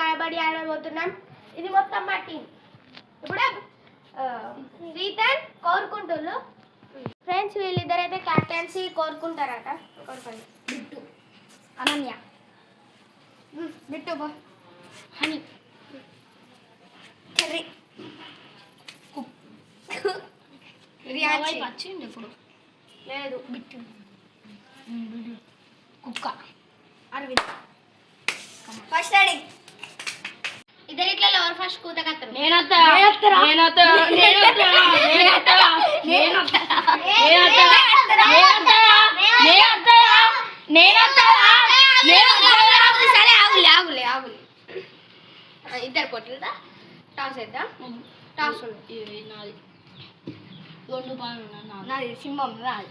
కబడ్డీ ఆడబోతున్నాం. ఇది మొత్తం మా టీం ఇప్పుడు శ్రీధర్ కోరుకుంటుళ్ళు ఫ్రెండ్స్ వీళ్ళిద్దరైతే క్యాప్టెన్సీ కోరుకుంటారట. కోరుకోండి. బిట్టు. అనన్య. బిట్టు బో హనీ. వచ్చింది ఇప్పుడు. లేదు. బిట్టు. కుక్క. అరవింద్. ఫస్ట్ ఇద్దరు ఫస్ట్ కూతకత్తరు నేనొత్తా నేనొత్తా నేనొత్తా నేనొత్తా నేనొత్తా నేనొత్తా నేనొత్తా నేనొత్తా నేనొత్తా సరే ఆగులే ఆగులే ఆగులే ఆ, ఇద్దరు కొట్టిందా టాస్ వేద్దాం టాస్ నాది రెండు పాలు నాది సింహం నాది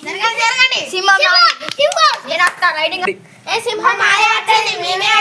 జరగండి జరగండి సింహం సింహం రైడింగ్ ఏ సింహం మేమే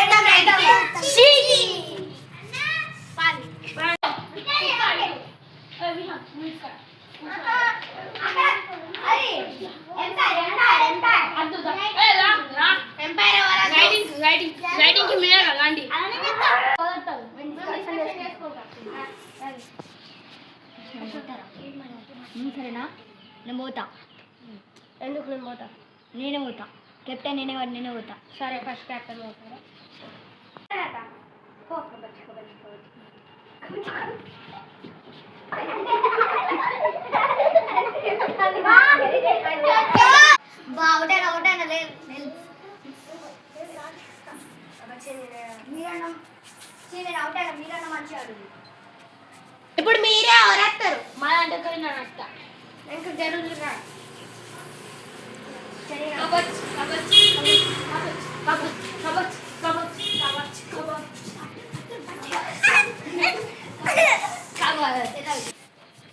నేను పోతా? నేనే పోతా. కెప్టెన్ నేనే వాడు నేనే పోతా. సరే ఫస్ట్ క్యాప్టెన్ పోతారా బాగుంటాను అవుతాను ఇప్పుడు మీరే ఎవరేస్తారు మా అంటే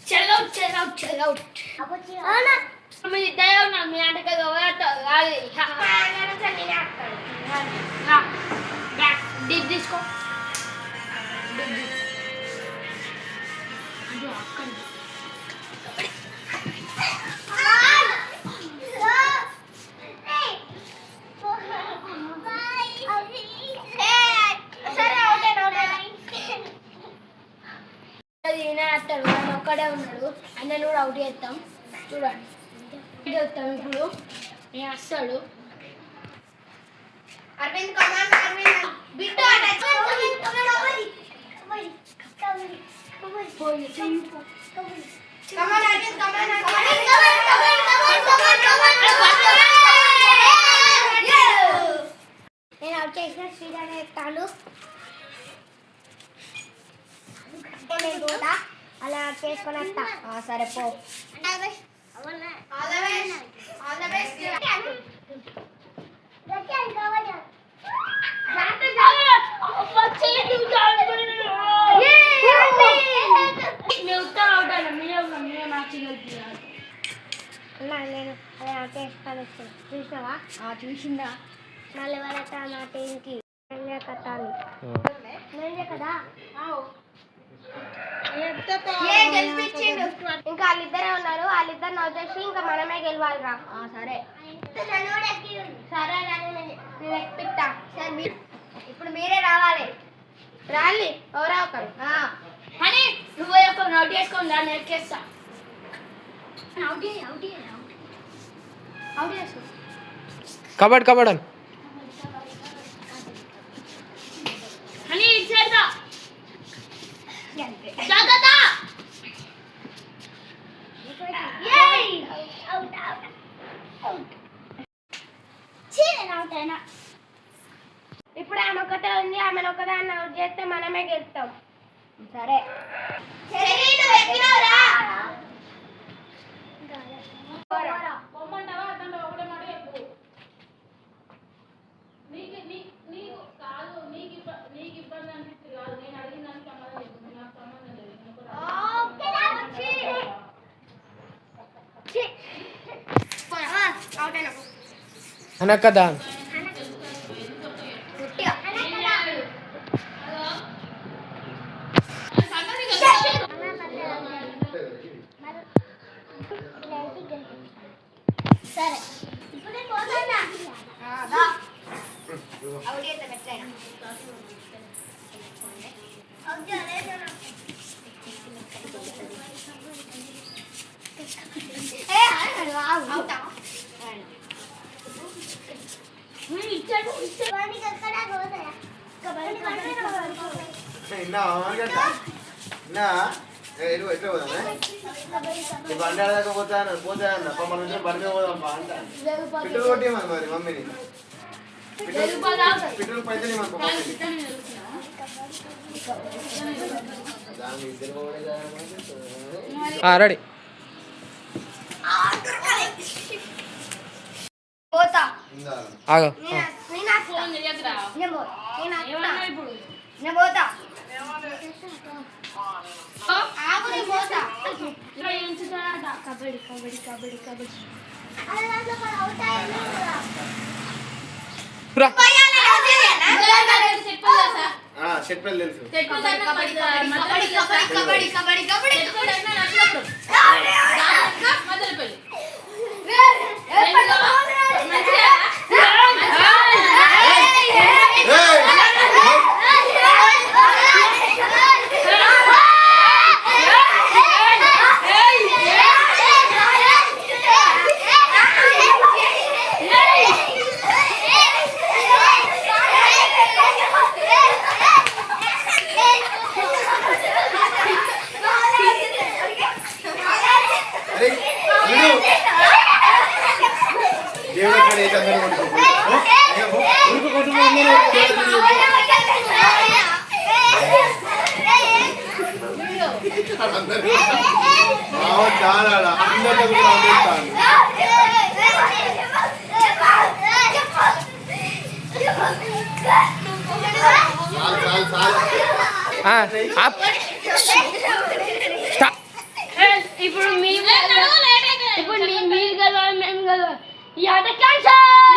चलो चलो चलो ना समझ दया ना मैं आने का गवा तो आ गई हाँ मैंने तो नहीं आता हाँ बैक डिड दिस को डिड दिस जो आप कर వేస్తాడు ఆయన ఒక్కడే ఉన్నాడు. ఆయన కూడా అవుట్ చేస్తాం చూడండి. చేస్తాం ఇప్పుడు. నేను వస్తాడు. అరవింద్ బిట్టు కమాన్ నేను అవుట్ చేసిన శ్రీరాని ఎత్తాను నేను కూడా. అలా చేసుకొని వస్తా. సరే పో. నేను అలా చేసుకొని వచ్చాను చూసినావా? చూసిందా? మళ్ళీ వాళ్ళ నా టీంకి కట్టాలి నేనే కదా ఇంకా వాళ్ళిద్దరే ఉన్నారు. వాళ్ళిద్దరిని వచ్చేసి ఇంకా మనమే గెలవాలిరా. ఆ, సరే. సరే నేను నేను ఎక్కిపిస్తా సరే మీ- ఇప్పుడు మీరే రావాలి. రాలి. ఎవరా ఒకరు అని నువ్వు ఒక నోట్ చేసుకొని దాన్ని ఎక్కేస్తా. అవుట్ చేసుకో. కబడ్ కబడ్ అని. ఉంది. ఆమెను ఒకదాన్ని అవుట్ చేస్తే మనమే గెలుస్తాం. సరే. అయినా. బండి ఆడదాకా పోతాను పోతానన్న మన నుంచి బండి పోదాం అంటాను పిట్టలు కొట్టేయమని మరి మమ్మీని పిట్టలు పైసలు మమ్మీని దాని ఇద్దరు రెడీ పోతా ఆగ నేను నేను అట్లా నేను పో- నేను పోతా. ఆగు నేను పోతా కబడ్డీ కబడ్డీ కబడ్డీ కబడ్డీ తెలుసు? కబడ్డీ కబడ్డీ కబడ్డీ కబడ్డీ కబడ్డీ. కూడా అందిస్తాను ఇప్పుడు మీ ఇప్పుడు మీరు గెలవాలి మేము గెలవాలి ఈ ఆట క్యాన్సల్